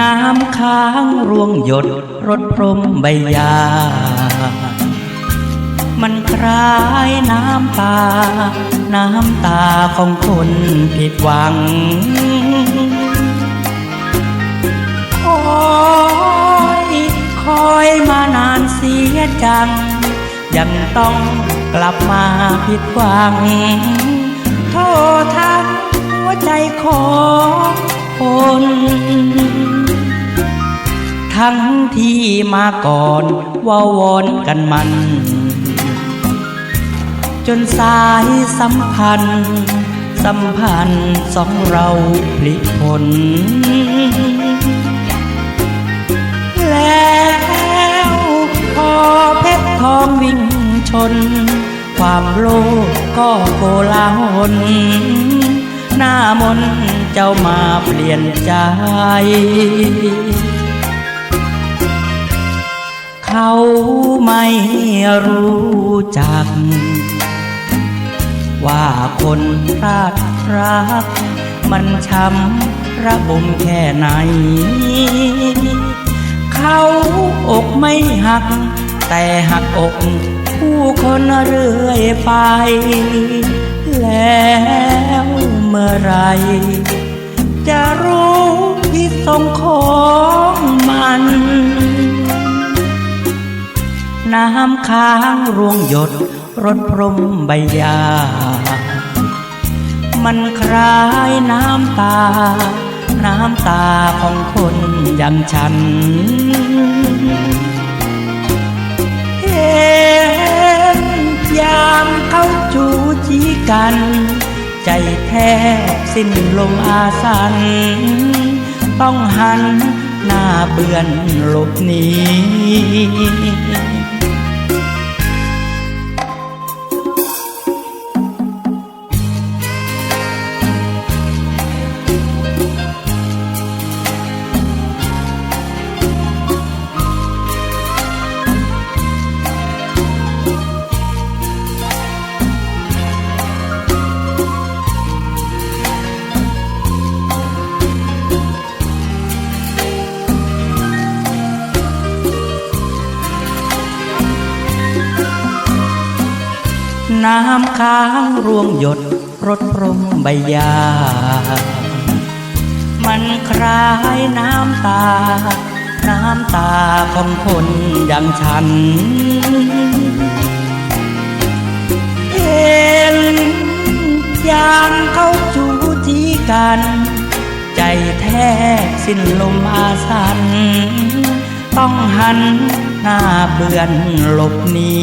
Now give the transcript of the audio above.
น้ำค้างร่วงหยดรดพรมใบยา มันคล้ายน้ำตา น้ำตาของคนผิดหวัง โอ้ยคอยมานานเสียจัง ยังต้องกลับมาผิดหวัง โทษทั้งหัวใจของ ทั้งที่มาก่อนว่าวอนกันมัน จนสายสัมพันธ์ สัมพันธ์สองเราพลิกผล แล้วพอเพชรทองวิ่งชน ความโลภก็โกลาหลหน้ามนต์ เจ้ามาเปลี่ยนใจ เขาไม่รู้จัก ว่าคนพลาดรัก มันช้ำระบมแค่ไหน เขาอกไม่หัก แต่หักอกผู้คนเรื่อยไปแล้วเมื่อไร จะรู้พิษสงของมัน น้ำค้างร่วงหยดรดพรมใบยา มันคล้ายน้ำตา น้ำตาของคนอย่างฉันเห็นยามเขาจูจีกัน ใจแทบสิ้นลมอาสัน ต้องหันหน้าเบือนหลบหนี น้ำค้างร่วงหยดรดพรมใบยา มันคล้ายน้ำตา น้ำตาของคนอย่างฉัน เห็นยามเขาจูจีกัน ใจแทบสิ้นลมอาสัน ต้องหันหน้าเบือนหลบหนี